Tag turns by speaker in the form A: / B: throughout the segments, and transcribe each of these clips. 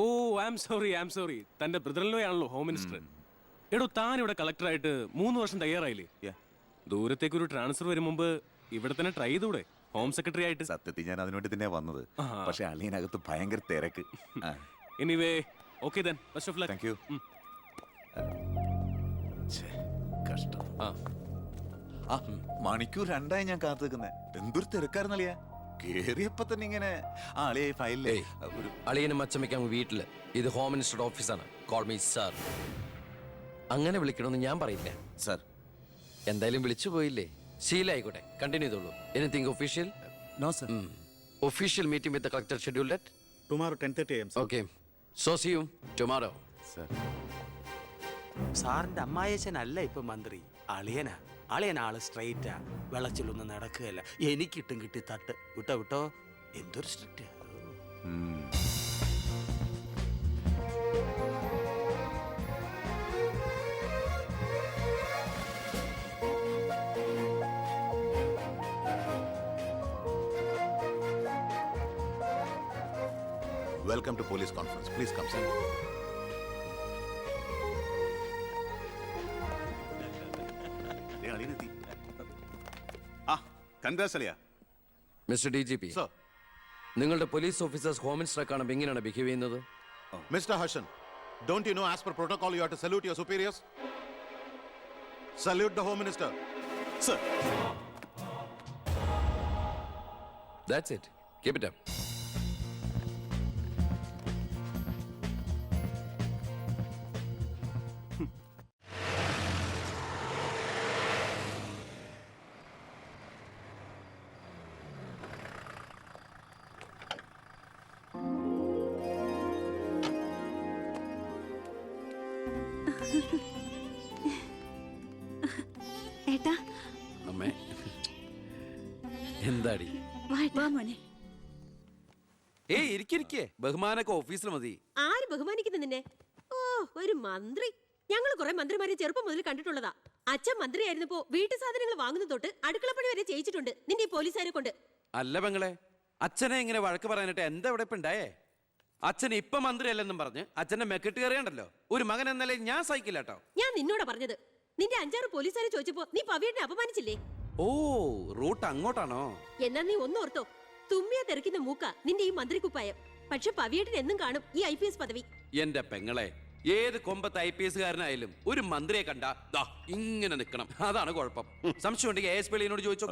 A: Oh I am sorry I am sorry തന്റെ ബ്രദറിലോ ആണല്ലോ ഹോം മിനിസ്റ്റർ എടോ താൻ ഇവിടെ കളക്ടറായിട്ട് മൂന്ന് വർഷം തയ്യാറായില്ലേ. ദൂരത്തേക്ക് ഒരു ട്രാൻസ്ഫർ വരും മുമ്പ് ഇവിടെ തന്നെ ട്രൈ ചെയ്തൂടെ? ഹോം സെക്രട്ടറി ആയിട്ട്.
B: സത്യത്തിൽ ഞാൻ അതിനുവേണ്ടി തന്നെ വന്നത്. പക്ഷെ അളിയനകത്ത് ഭയങ്കര തിരക്ക്.
A: Anyway okay then best of luck
B: thank you കഷ്ടം.
A: ആ
B: മണിക്കൂർ രണ്ടായി ഞാൻ കാത്തു നിൽക്കുന്നത് എന്തൊരു തിരക്കായിരുന്നളിയാ? കേറിയപ്പോ തന്നെ ഇങ്ങനെ ആളിയെ അളിയ ഫയലിലേ
C: ഏയ്.
B: ഒരു
C: അളിയനും അച്ചമ്മയ്ക്കും വീട്ടിൽ. ഇത് ഹോം മിനിസ്റ്ററുടെ ഓഫീസാണ് കോൾ മീ സാർ അങ്ങനെ വിളിക്കണമെന്ന് ഞാൻ പറയില്ല.
B: സർ
C: എന്തായാലും വിളിച്ചു പോയില്ലേ? ശീലായിക്കോട്ടെ കണ്ടിന്യൂ ചെയ്തോളൂ. Anything official
D: no sir
C: official meeting with collector schedule date
D: tomorrow 10.30 a.m., M
C: okay so see you tomorrow
B: sir
E: സാറിന്റെ അമ്മായച്ചനല്ല ഇപ്പൊ മന്ത്രി. അളിയനാ. അളിയൻ ആൾ സ്ട്രെയിറ്റാ വെള്ളച്ചിലൊന്നും നടക്കുകയല്ല. എനിക്കിട്ടും കിട്ടി തട്ട്. വിട്ടോ വിട്ടോ? എന്തൊരു strict.
B: Welcome to police conference please come
C: mister D G നിങ്ങളുടെ പോലീസ് ഓഫീസേഴ്സ് ഹോം മിനിസ്റ്റർ കാണും എങ്ങനെയാണ് ബിഹേവ് ചെയ്യുന്നത്?
F: Mister Harshan don't you know as per protocol you are to salute your superiors salute the home minister sir
C: that's it keep it up
G: ഏട്ടാ?
C: അമ്മേ. എന്താടി?
G: വാ മോനെ.
C: ഏയ് ഇരിക്കിരിക്കേ ബഹുമാനൊക്കെ ഓഫീസിൽ മതി.
H: ആര് ബഹുമാനിക്കുന്നു നിന്നെ? ഓ ഒരു മന്ത്രി. ഞങ്ങൾ കുറെ മന്ത്രിമാരെ ചെറുപ്പം മുതൽ കണ്ടിട്ടുള്ളതാ. അച്ഛൻ മന്ത്രിയായിരുന്നപ്പോ വീട്ടു സാധനങ്ങൾ വാങ്ങുന്ന തൊട്ട് അടുക്കളപ്പണി വരെ ചെയ്യിച്ചിട്ടുണ്ട്. നിന്റെ ഈ പോലീസുകാരെ കൊണ്ട്.
C: അല്ല പെങ്ങളെ അച്ഛനെ ഇങ്ങനെ വഴക്ക് പറയാനായിട്ട് എന്താ ഇവിടെ ഇപ്പൊ ഉണ്ടായേ? അച്ഛൻ ഇപ്പൊ മന്ത്രിയല്ലെന്നും പറഞ്ഞ് അച്ഛന്റെ മെക്കിട്ട് കയറിയണ്ടല്ലോ. ഒരു മകൻ എന്നാലേ ഞാൻ സഹിക്കില്ല കേട്ടോ.
H: ഞാൻ നിന്നോട് പറഞ്ഞത്. നിന്റെ അഞ്ചാറ് പോലീസുകാരെ ചോദിച്ചപ്പോ നീ പവിയനെ അപമാനിച്ചില്ലേ?
C: ഓ റൂട്ട് അങ്ങോട്ടാണോ?
H: എന്നാ നീ ഒന്നോർത്തോ തുമ്മിയ തെറിക്കുന്ന മൂക്ക നിന്റെ ഈ മന്ത്രി കുപ്പായം പക്ഷെ പവിയേട്ടൻ എന്നും കാണും ഈ ഐ പി എസ് പദവി.
C: എന്റെ പെങ്ങളെ ഏത് കൊമ്പത്ത് ഐ പി എസ്കാരനായാലും ഒരു മന്ത്രിയെ കണ്ട ദാ ഇങ്ങനെ നിക്കണം. അതാണ് കുഴപ്പം. സംശയം ഉണ്ടെങ്കിൽ എ എസ് പെളിയനോട് ചോദിച്ചോ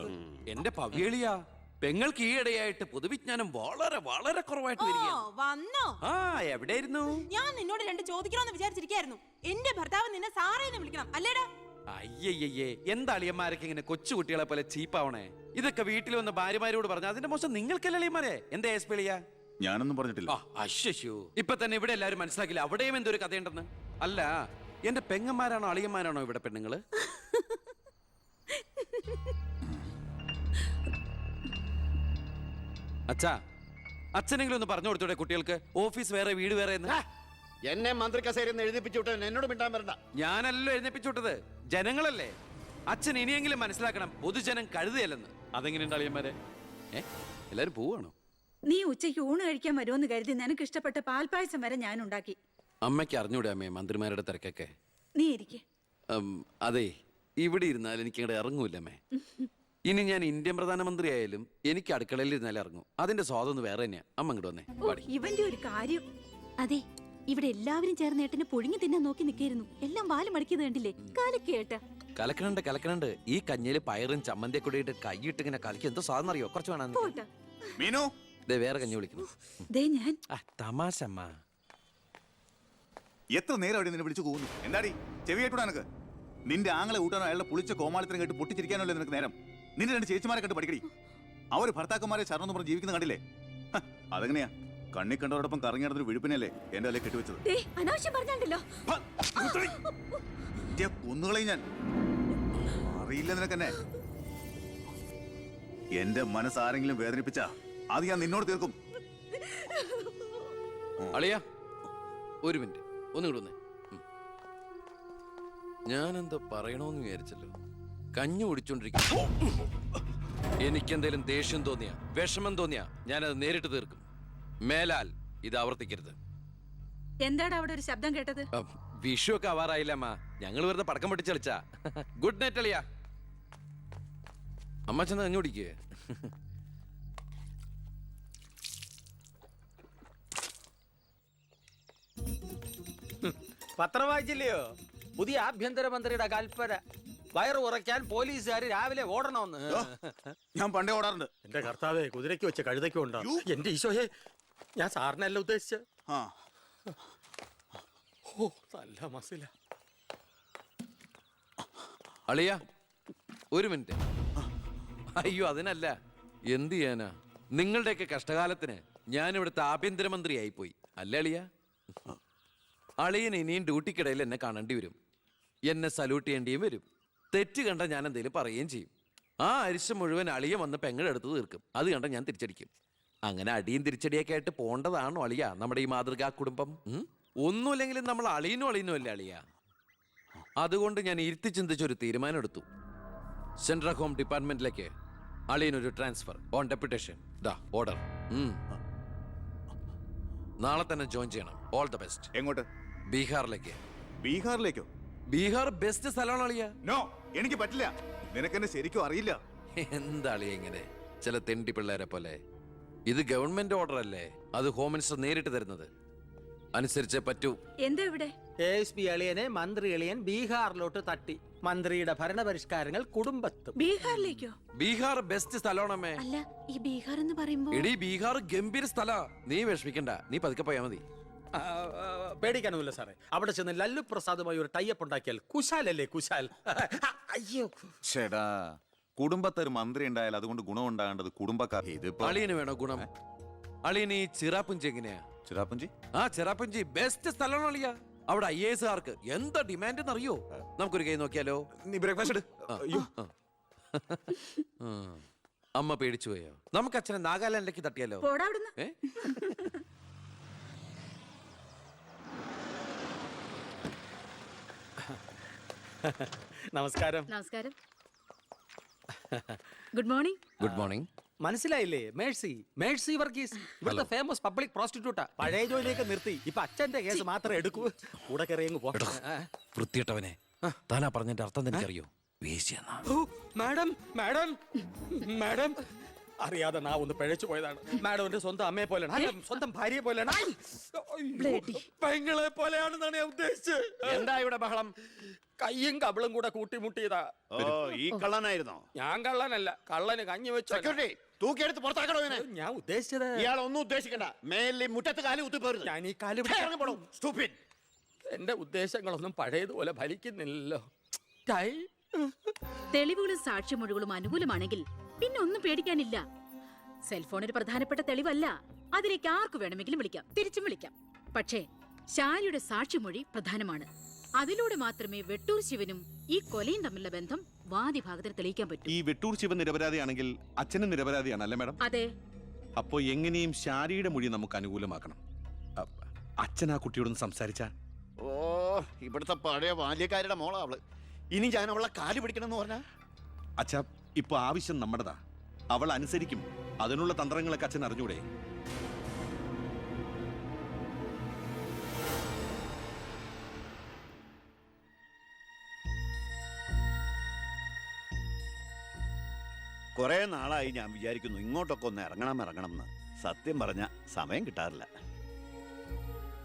C: എന്റെ പവിയളിയാ? പെങ്ങൾക്ക് ഈയിടെയായിട്ട് പൊതുവിജ്ഞാനം വളരെ വളരെ കുറവായിട്ട് വരിക
I: വന്നോ?
C: ആ എവിടെയായിരുന്നു?
I: ഞാൻ നിന്നോട് രണ്ട് ചോദിക്കണമെന്ന് വിചാരിച്ചിരിക്കായിരുന്നു. എന്റെ ഭർത്താവ് നിന്നെ സാറേന്ന് വിളിക്കണം അല്ലേടാ?
C: അയ്യയ്യേ എന്താ അളിയന്മാരൊക്കെ ഇങ്ങനെ കൊച്ചു കുട്ടികളെ പോലെ ചീപ്പാവണേ? ഇതൊക്കെ വീട്ടിൽ വന്ന് ഭാര്യമാരോട് പറഞ്ഞു അതിന്റെ മോശം നിങ്ങൾക്കല്ല അളിയന്മാരെ? എന്താ എസ് പിളിയ?
F: ഞാനൊന്നും പറഞ്ഞിട്ടില്ല.
C: ആ അശ്ശോ ഇപ്പൊ തന്നെ ഇവിടെ എല്ലാവരും മനസ്സിലാക്കില്ല അവിടെയും എന്തൊരു കഥയുണ്ടെന്ന്. അല്ല എന്റെ പെങ്ങന്മാരാണോ അളിയന്മാരാണോ ഇവിടെ പെണ്ണുങ്ങൾ? അച്ഛാ അച്ഛനെങ്കിലും ഒന്ന് പറഞ്ഞു കൊടുത്തൂടെ കുട്ടികൾക്ക്? ഓഫീസ് വേറെ വീട് വേറെ എന്ന്.
D: എന്നെ മന്ത്രി കസേരന്ന് എഴുതിപ്പിച്ചു വിട്ടത് എന്നോട് മിണ്ടാൻ വരണ്ട.
C: ഞാനല്ലോ എഴുന്നേപ്പിച്ചു വിട്ടത്. ജനങ്ങളല്ലേ? അച്ഛൻ ഇനിയെങ്കിലും മനസ്സിലാക്കണം പൊതുജനം കഴുതയല്ലെന്ന് അതെങ്ങനെ അളിയന്മാരെ? ഏ? എല്ലാരും പോവാണോ?
G: നീ ഉച്ചയ്ക്ക് ഊണ് കഴിക്കാൻ വരുമെന്ന് കരുതി നിനക്ക് ഇഷ്ടപ്പെട്ട പാൽപ്പായസം വരെ ഞാൻ ഉണ്ടാക്കി
C: അമ്മയ്ക്ക് അറിഞ്ഞൂടെ അമ്മേ മന്ത്രിമാരുടെ തിരക്കൊക്കെ?
G: നീ ഇരിക്കേ.
C: അതെ ഇവിടെ ഇരുന്നാൽ എനിക്ക് ഇങ്ങോട്ട് ഇറങ്ങൂല്ലമ്മേ ഇനി ഞാൻ ഇന്ത്യൻ പ്രധാനമന്ത്രി ആയാലും എനിക്ക് അടുക്കളയിൽ ഇരുന്നാലേ ഇറങ്ങും. അതിന്റെ സ്വാദം ഒന്ന് വേറെ തന്നെയാ. അമ്മ ഇങ്ങോട്ട് വന്നേ. പാടി.
G: ഇവന്റെ ഒരു കാര്യം.
J: അതെ ഇവിടെ എല്ലാവരും ചേർന്ന് ഏട്ടനെ പൊഴിഞ്ഞു തിന്നാൻ നോക്കി നിൽക്കായിരുന്നു. എല്ലാം വാൽ മടക്കിയത് കണ്ടില്ലേ? കലക്കേട്ട
C: കലക്കണുണ്ട് കലക്കണുണ്ട്. ഈ കഞ്ഞിൽ പയറും ചമ്മന്തിയെ കൂടി ഇട്ട് കൈയിട്ട് ഇങ്ങനെ കലക്കി. എന്തോ സാധനം അറിയോ? കുറച്ച് വേണം?
G: പോട്ടെ.
F: മീനു?
C: ദേ വേറെ കഞ്ഞി വിളിക്കുന്നു.
G: ദേ ഞാൻ.
C: ആ തമാശ അമ്മ.
F: എത്ര നേരം അവിടെ നിന്നെ വിളിച്ചു പോകുന്നു എന്താടി? ചെവി കേട്ടൂടാ നിനക്ക്. നിന്റെ ആങ്ങളെ കൂട്ടാനോ അയാളുടെ പുളിച്ച കോമാളിത്തരം കേട്ട് പൊട്ടിച്ചിരിക്കാനല്ലേ നിനക്ക് നേരം? നിന്റെ രണ്ട് ചേച്ചിമാരെ കണ്ട് പഠിക്കടി. അവർ ഭർത്താക്കന്മാരെ ശരണം പറഞ്ഞ് ജീവിക്കുന്ന കണ്ടില്ലേ? അതെങ്ങനെയാ? കണ്ണി കണ്ടവരോടൊപ്പം കറങ്ങി നടന്നൊരു വിഴുപ്പിനല്ലേ എന്റെ അല്ലെ കെട്ടിവെച്ചത്?
G: ദേ അനാവശ്യം പറഞ്ഞാണ്ടല്ലോ.
F: ഞാൻ. അറിയില്ല നിനക്കെന്നെ. എന്റെ മനസ്സ് ആരെങ്കിലും വേദനിപ്പിച്ചാ അത് ഞാൻ നിന്നോട് തീർക്കും.
C: അളിയ ഒരു മിനിറ്റ്. ഒന്ന് ഞാൻ ഞാനെന്തോ പറയണോന്ന് വിചാരിച്ചല്ലോ. കഞ്ഞി കുടിച്ചോണ്ടിരിക്കും എനിക്കെന്തേലും ദേഷ്യം തോന്നിയ വിഷമം തോന്നിയ ഞാനത് നേരിട്ട് തീർക്കും. മേലാൽ ഇത് ആവർത്തിക്കരുത്.
G: എന്താണ് അവിടെ ഒരു ശബ്ദം കേട്ടത്?
C: വിഷു ഒക്കെ ആവാറായില്ല അമ്മ? ഞങ്ങൾ വെറുതെ പടക്കം പൊട്ടിച്ച് കളിച്ചാ. ഗുഡ് നൈറ്റ് അളിയ. അമ്മ ചെന്ന് കഞ്ഞു കുടിക്കേ.
E: പത്രം വായിച്ചില്ലയോ? പുതിയ ആഭ്യന്തര മന്ത്രിയുടെ കൽപ്പന. വയറ് കുറയ്ക്കാൻ പോലീസുകാർ രാവിലെ ഓടണമെന്ന്.
F: ഞാൻ പണ്ടേ ഓടാറുണ്ട്.
E: എന്റെ കർത്താവേ കുതിരയ്ക്ക് വെച്ച കഴുതയ്ക്കും ഉണ്ടോ എന്റെ ഈശോയെ ഞാൻ സാറിനല്ല ഉദ്ദേശിച്ച.
F: ആ.
E: ഓ നല്ല മസില.
C: അളിയ ഒരു മിനിറ്റ്. അയ്യോ അതിനല്ല. എന്ത് ചെയ്യാനാ? നിങ്ങളുടെയൊക്കെ കഷ്ടകാലത്തിന് ഞാൻ ഇവിടുത്തെ ആഭ്യന്തരമന്ത്രി ആയിപ്പോയി അല്ലേ അളിയ? അളിയൻ ഇനിയും ഡ്യൂട്ടിക്കിടയിൽ എന്നെ കാണേണ്ടി വരും. എന്നെ സല്യൂട്ട് ചെയ്യേണ്ടിയും വരും. തെറ്റ് കണ്ട ഞാൻ എന്തെങ്കിലും പറയുകയും ചെയ്യും. ആ അരിശം മുഴുവൻ അളിയ വന്ന് പെങ്ങളെടുത്ത് തീർക്കും? അത് കണ്ട ഞാൻ തിരിച്ചടിക്കും. അങ്ങനെ അടിയും തിരിച്ചടിയൊക്കെ ആയിട്ട് പോണ്ടതാണോ അളിയ? നമ്മുടെ ഈ മാതൃകാ കുടുംബം? ഒന്നുമില്ലെങ്കിലും നമ്മൾ അളിയനും അളിയനും അല്ലേ അളിയ? അതുകൊണ്ട് ഞാൻ ഇരുത്തി ചിന്തിച്ചൊരു തീരുമാനം എടുത്തു സെൻട്രൽ ഹോം ഡിപ്പാർട്ട്മെന്റിലേക്ക് അളിയനൊരു ട്രാൻസ്ഫർ ഓൺ ഡെപ്യൂട്ടേഷൻ. ദാ ഓർഡർ. നാളെ തന്നെ ജോയിൻ ചെയ്യണം. All the best.
F: എങ്ങോട്ട്?
C: ബീഹാറിലേക്ക്.
F: ബീഹാറിലേക്കോ?
C: ബീഹാർ ബെസ്റ്റ് സ്ഥലമാണ് അളിയ?
F: നോ. എനിക്ക് പറ്റില്ല. നിനക്കെന്നെ ശരിക്കും അറിയില്ല.
C: എന്താളി അളിയ ഇങ്ങനെ? ചില തെണ്ടി പിള്ളേരെ പോലെ. ഇത് ഗവൺമെന്റ് ഓർഡർ അല്ലേ? അത് ഹോം മിനിസ്റ്റർ നേരിട്ട് തരുന്നത്. അനുസരിച്ചേ പറ്റൂ.
G: എന്താ ഇവിടെ?
E: എ എസ് പി എളിയനെ മന്ത്രി എളിയൻ ബീഹാറിലോട്ട് തട്ടി. മന്ത്രിയുടെ ഭരണപരിഷ്കാരങ്ങൾ കുടുംബത്തും.
G: ബീഹാറിലേക്കോ?
C: ബീഹാർ ബെസ്റ്റ് സ്ഥലമാണമ്മേ
J: അല്ല ഈ ബീഹാർ എന്ന് പറയുമ്പോ
C: എടി ബീഹാർ ഗംഭീര സ്ഥല. നീ വിഷമിക്കണ്ട. നീ പതുക്കെ പോയാ മതി.
E: പേടിക്കാനൊന്നുമില്ല സാറേ. അവിടെ ചെന്ന് ലല്ലു പ്രസാദുമായി ഒരു ടൈപ്പ് ഉണ്ടാക്കിയാൽ കുശാലല്ലേ കുശാൽ? അയ്യോ.
B: ചേടാ കുടുംബത്തെ ഒരു മന്ത്രി ഉണ്ടായാൽ അതുകൊണ്ട് ഗുണം ഉണ്ടാകേണ്ടത് കുടുംബക്കാർ ഇതിപ്പോ
C: അളിയന് വേണോ ഗുണം? അളിയന് ഈ ചിറാപ്പുഞ്ചി എങ്ങനെയാ?
B: ചിറാപ്പുഞ്ചി?
C: ആ ചിറാപ്പുഞ്ചി ബെസ്റ്റ് സ്ഥലമാണ് അളിയ. അവിടെ ഐ എസ് ആർക്ക് എന്താ ഡിമാൻഡ് എന്നറിയോ നമുക്കൊരു കൈ നോക്കിയാലോ?
B: നീ ബ്രേക്ക്ഫാസ്റ്റ്.
C: ആ. അമ്മ പേടിച്ചു പോയോ നമുക്ക് അച്ഛനെ നാഗാലാൻഡിലേക്ക് തട്ടിയാലോ?
G: പോടാ അവിടുന്ന്.
C: ഏ?
E: നമസ്കാരം.
J: നമസ്കാരം. ഗുഡ് മോർണിംഗ്
C: ഗുഡ് മോർണിംഗ്
E: മനസ്സിലായില്ലേ? മേഴ്സി മേഴ്സി വർഗീസ്. ഇവിടുത്തെ ഫേമസ് പബ്ലിക് പ്രോസ്റ്റിറ്റ്യൂട്ടാ പഴയ ജോലിയൊക്കെ നിർത്തി. ഇപ്പൊ അച്ഛന്റെ കേസ് മാത്രമേ എടുക്കൂ. കൂടെ കയറിയങ്ങ് പോ.
C: വൃത്തിയിട്ടവനെ താനാ പറഞ്ഞതിന്റെ അർത്ഥം തന്നെ അറിയോ
E: ഓ, മാഡം മാഡം മാഡം. അറിയാതെ നാ ഒന്ന് പിഴച്ചു പോയതാണ്. മാഡം എന്റെ സ്വന്തം അമ്മയെ പോലെയാണ്. അല്ല, സ്വന്തം ഭാര്യയെ പോലെയാണ്. ഐ!
G: Bloody.
E: പെങ്ങളെ പോലെയാണെന്നാണ് ഞാൻ ഉദ്ദേശിച്ചത്.
D: എന്താ ഇവിടെ ബഹളം?
E: കയ്യും കബളും കൂടെ കൂട്ടിമുട്ടിയതാ.
D: ഓ ഈ കള്ളനായിരുന്നോ?
E: ഞാൻ കള്ളനല്ല. കള്ളന് കഞ്ഞി വെച്ചു
D: സെക്യൂരിറ്റി തൂക്കിയെടുത്ത് പുറത്താക്കണോ ഇവനെ?
E: ഞാൻ ഉദ്ദേശിച്ചത്
D: ഇയാൾ ഒന്നും ഉദ്ദേശിക്കണ്ട. മേലിൽ മുറ്റത്ത് കാലി കുത്തിപ്പോരുത്
E: ഞാൻ ഈ കാൽ പിടിച്ച്
D: ഇറങ്ങപ്പെടൂ stupid.
E: എന്റെ ഉദ്ദേശങ്ങളൊന്നും പഴയതുപോലെ ഫലിക്കുന്നില്ലല്ലോ. ടൈ.
J: തെളിവുകളും സാക്ഷിമൊഴികളും അനുകൂലമാണെങ്കിൽ പിന്നെ ഒന്നും പേടിക്കാനില്ല. സെൽഫോൺ ഒരു പ്രധാനപ്പെട്ട തെളിവല്ല. അതിലേക്ക് ആർക്ക് വേണമെങ്കിലും വിളിക്കാം. തിരിച്ചും വിളിക്കാം. പക്ഷേ ശാലിയുടെ സാക്ഷിമൊഴി പ്രധാനമാണ്. അതിലൂടെ മാത്രമേ വെട്ടൂർ ശിവനും ഈ കൊലയും തമ്മിലുള്ള ബന്ധം വാദി വാദിഭാഗത്തിന് തെളിയിക്കാൻ പറ്റൂ.
K: ഈ വെട്ടൂർ ശിവൻ നിരപരാധിയാണെങ്കിൽ അച്ഛനും നിരപരാധിയാണല്ലേ മാഡം?
J: അതെ.
K: അപ്പോ എങ്ങനെയും ശാരിയുടെ മൊഴി നമുക്ക് അനുകൂലമാക്കണം. അ- അച്ഛൻ ആ കുട്ടിയോടൊന്ന് സംസാരിച്ച?
D: ഓ ഇവിടുത്തെ പഴയ ബാല്യക്കാരുടെ മോളാ അവൾ. ഇനി ഞാൻ അവളെ കാൽ പിടിക്കണം എന്ന് പറഞ്ഞാ?
K: അച്ഛ ഇപ്പൊ ആവശ്യം നമ്മുടെതാ. അവൾ അനുസരിക്കും. അതിനുള്ള തന്ത്രങ്ങളൊക്കെ അച്ഛൻ അറിഞ്ഞൂടെ?
D: കുറെ നാളായി ഞാൻ വിചാരിക്കുന്നു ഇങ്ങോട്ടൊക്കെ ഒന്ന് ഇറങ്ങണം ഇറങ്ങണം എന്ന് സത്യം പറഞ്ഞ സമയം കിട്ടാറില്ല.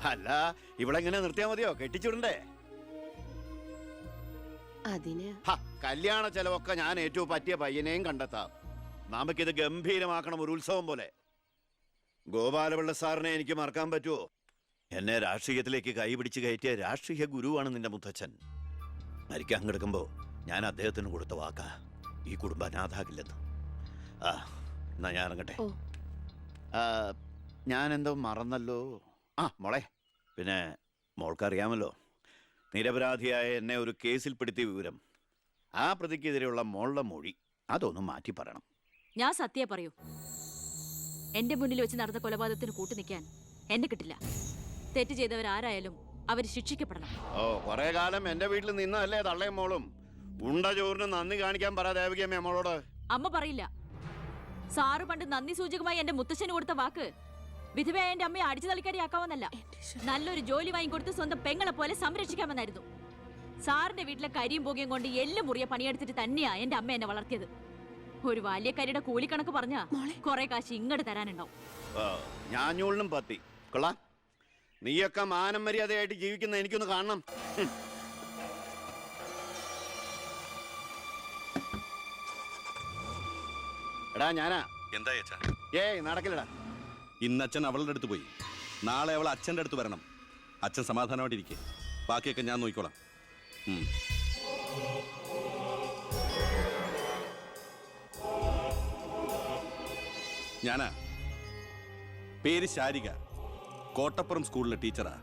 D: അല്ല ഇവിടെ ഇവളെങ്ങനെ നിർത്തിയാ മതിയോ? കെട്ടിച്ചുവിടണ്ടേ?
H: അതിന്?
D: കല്യാണ ചെലവൊക്കെ ഞാൻ ഏറ്റവും പറ്റിയ പയ്യനെയും കണ്ടെത്താം. നമുക്കിത് ഗംഭീരമാക്കണം ഒരു ഉത്സവം പോലെ. ഗോപാലപിള്ള സാറിനെ എനിക്ക് മറക്കാൻ പറ്റുമോ എന്നെ രാഷ്ട്രീയത്തിലേക്ക് കൈപിടിച്ച് കയറ്റിയ രാഷ്ട്രീയ ഗുരുവാണ് നിന്റെ മുത്തച്ഛൻ. മരിക്കാൻ കിടക്കുമ്പോ ഞാൻ അദ്ദേഹത്തിന് കൊടുത്ത വാക്കാ. ഈ കുടുംബം അനാഥാകില്ലെന്ന് ആ എന്നാ ഞാൻ ഇറങ്ങട്ടെ.
H: ഞാനെന്തോ
D: ആ, ഞാൻ എന്തോ മറന്നല്ലോ. ആ മോളെ. പിന്നെ മോൾക്കറിയാമല്ലോ. നിരപരാധിയായ എന്നെ ഒരു കേസിൽപ്പെടുത്തിയ വിവരം. ആ പ്രതിക്കെതിരെയുള്ള മോളുടെ മൊഴി അതൊന്നും മാറ്റി പറയണം.
J: ഞാൻ സത്യ പറയൂ. എന്റെ മുന്നിൽ വെച്ച് നടന്ന കൊലപാതകത്തിന് കൂട്ടു നിൽക്കാൻ എന്നെ കിട്ടില്ല. തെറ്റ് ചെയ്തവരാരായാലും അവർ ശിക്ഷിക്കപ്പെടണം.
D: ഓ കുറെ കാലം എന്റെ വീട്ടിൽ നിന്നല്ലേ തള്ളയും മോളും? ഉണ്ട ചോറിന് നന്ദി കാണിക്കാൻ പറ ദേവികമ്മ മോളോട്.
J: അമ്മ പറയില്ല. സാറ് പണ്ട് നന്ദി സൂചകമായി എന്റെ മുത്തശ്ശന് കൊടുത്ത വാക്ക് വിധവയായ എന്റെ അമ്മയെ അടിച്ചു തളിക്കടിയാക്കാമെന്നല്ല നല്ലൊരു ജോലി വാങ്ങിക്കൊടുത്ത് സ്വന്തം പെങ്ങളെ പോലെ സംരക്ഷിക്കാമെന്നായിരുന്നു. സാറിന്റെ വീട്ടിലെ കരിയും പോകിയും കൊണ്ട് എല്ലാം മുറിയ പണിയെടുത്തിട്ട് തന്നെയാ എന്റെ അമ്മ എന്നെ വളർത്തിയത്. ഒരു വാല്യക്കാരിയുടെ കൂലിക്കണക്ക് പറഞ്ഞാ കുറെ കാശ് ഇങ്ങോട്ട് തരാനുണ്ടാവും.
D: ആ, ഞാഞ്ഞൂളിനും പത്തി. കൊള്ളാം. നീയൊക്കെ മാനം മര്യാദയായിട്ട് ജീവിക്കുന്ന എനിക്കൊന്ന് കാണണം. എടാ ഞാനാ.
K: എന്താ
D: ഏയ് നടക്കില്ലടാ.
K: ഇന്ന് അച്ഛൻ അവളുടെ അടുത്ത് പോയി. നാളെ അവൾ അച്ഛന്റെ അടുത്ത് വരണം. അച്ഛൻ സമാധാനമായിട്ടിരിക്കെ. ബാക്കിയൊക്കെ ഞാൻ നോക്കിക്കോളാം. ഞാനാ. പേര് ശാരിക. കോട്ടപ്പുറം സ്കൂളിലെ ടീച്ചറാ.